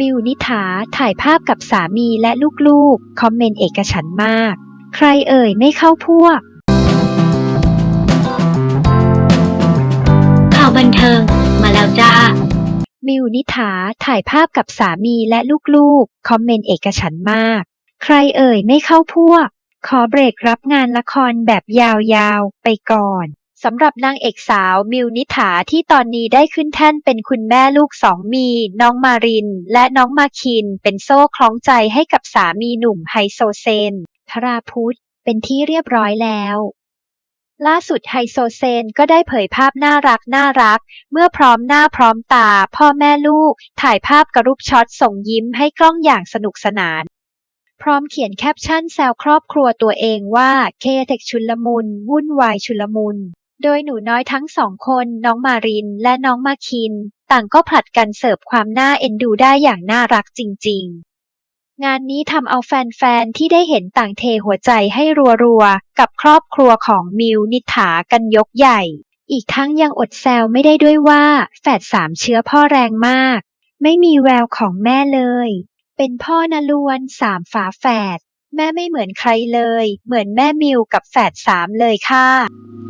มิวนิถาถ่ายภาพกับสามีและลูกๆ คอมเมนต์เอกฉันท์มาก ใครเอ่ยไม่เข้าพวก ข่าวบันเทิง มาแล้วจ้า มิวนิถาถ่ายภาพกับสามีและลูกๆ คอมเมนต์เอกฉันท์มาก ใครเอ่ยไม่เข้าพวก ขอเบรกรับงานละครแบบยาวๆ ไปก่อน สำหรับนางเอกสาวมิวนิถาที่ตอนนี้ได้ขึ้นแท่นเป็นคุณแม่ลูกสองมี น้องมาริน และน้องมาคิน เป็นโซ่คล้องใจให้กับสามีหนุ่มไฮโซเซนธราพุทธเป็นที่เรียบร้อยแล้ว ล่าสุดไฮโซเซนก็ได้เผยภาพน่ารักน่ารัก เมื่อพร้อมหน้าพร้อมตา พ่อแม่ลูก ถ่ายภาพกระรูปช็อตส่งยิ้มให้กล้องอย่างสนุกสนานพร้อมเขียนแคปชั่นแซวครอบครัวตัวเองว่าเคเทคชุลมุน วุ่นวายชุลมุน โดยหนูน้อยทั้งสองคนน้องมารินและน้องมาคิน ต่างก็ผลัดกันเสิร์ฟความน่าเอ็นดูได้อย่างน่ารักจริง ๆ งานนี้ทำเอาแฟนๆ ที่ได้เห็นต่างเทหัวใจให้รัวๆ กับครอบครัวของมิวนิถากันยกใหญ่ อีกทั้งยังอดแซวไม่ได้ด้วยว่าแฝดสามเชื้อพ่อแรงมาก ไม่มีแววของแม่เลย เป็นพ่อนลวนสามฝาแฝดแม่ไม่เหมือนใครเลย เหมือนแม่มิวกับแฝดสามเลยค่ะ